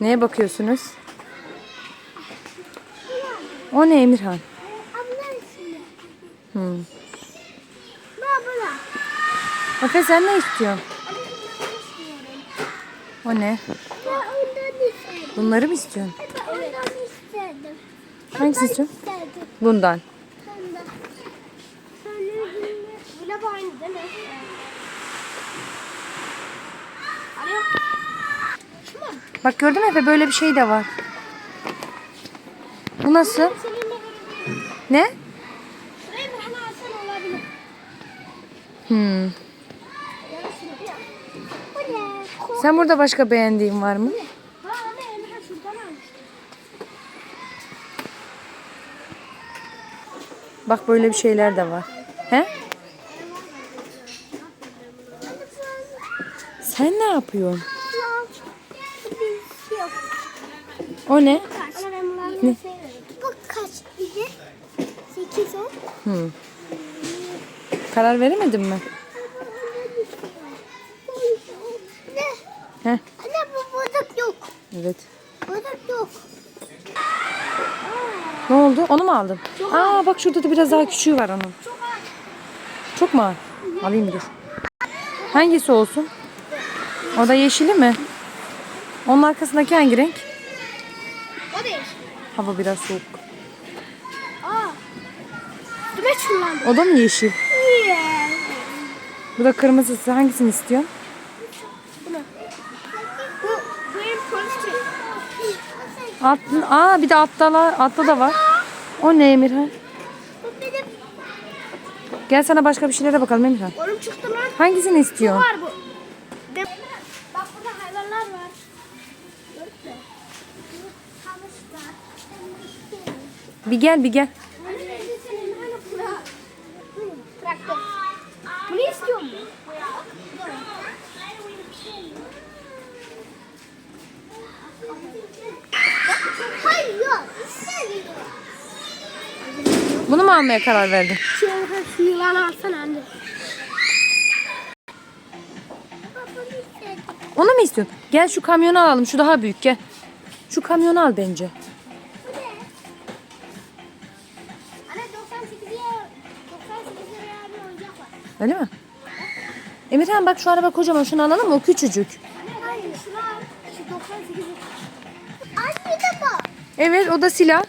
Neye bakıyorsunuz? O ne Emirhan? Abla şimdi. Hmm. Baba. Efe sen ne istiyorsun? O ne? Ya ondan istedim. Bunları mı istiyorsun? Ondan istedim. Hangisini istiyorsun? Bundan. Ondan. Bu da aynı değil mi? Alo. Şu mu? Bak gördün mü Efe böyle bir şey de var. Bu nasıl? Ne? Hmm. Sen burada başka beğendiğin var mı? Bak böyle bir şeyler de var. He? Sen ne yapıyorsun? Yok. O ne? Kaç? Ama ben bunları ne? Bu kaç? 8 o. Hmm. Karar veremedin mi? Ne? He? Anne bu balık yok. Evet. Balık yok. Ne oldu? Onu mu aldın? Aa bak şurada da biraz daha küçüğü var onun. Çok. Çok mu ağır? Alayım dur. Hangisi olsun? O da yeşili mi? Onun arkasındaki hangi renk? O değil. Hava biraz soğuk. Aa. Düme çullandı. O da mı yeşil? Yeah. Bu da kırmızısı. Hangisini istiyorsun? Bu ne? Bu benim polis At, aa bir de atla, atla da var. O ne Emirhan? Bu benim. Gel sana başka bir şeylere bakalım Emirhan. Oğlum çıktı lan. Hangisini istiyorsun? Var bu. Bir gel bir gel. Bunu istiyor mu? Hayır. Bunu mu almaya karar verdin? Şu, şu yılanı alsana anne. Onu mu istiyorsun? Gel şu kamyonu alalım. Şu daha büyük gel. Şu kamyonu al bence. Öyle mi? Emirhan bak şu araba kocaman. Şunu alalım mı? O küçücük. Hayır şunu al. Şu 98 Anne de bak. Evet o da silah.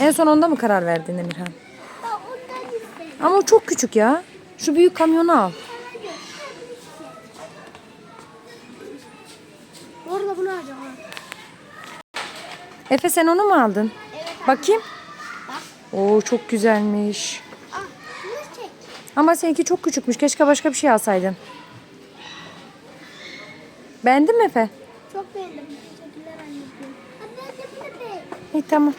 En son onda mı karar verdin Emirhan? Ama o çok küçük ya. Şu büyük kamyonu al. Efe sen onu mu aldın? Evet. Bakayım. Bak. Oo çok güzelmiş. Ah, bunu çek. Ama seninki çok küçükmüş. Keşke başka bir şey alsaydın. Beğendin mi Efe? Çok beğendim. Teşekkürler anneciğim. Anne de bunu beğen. İyi tamam.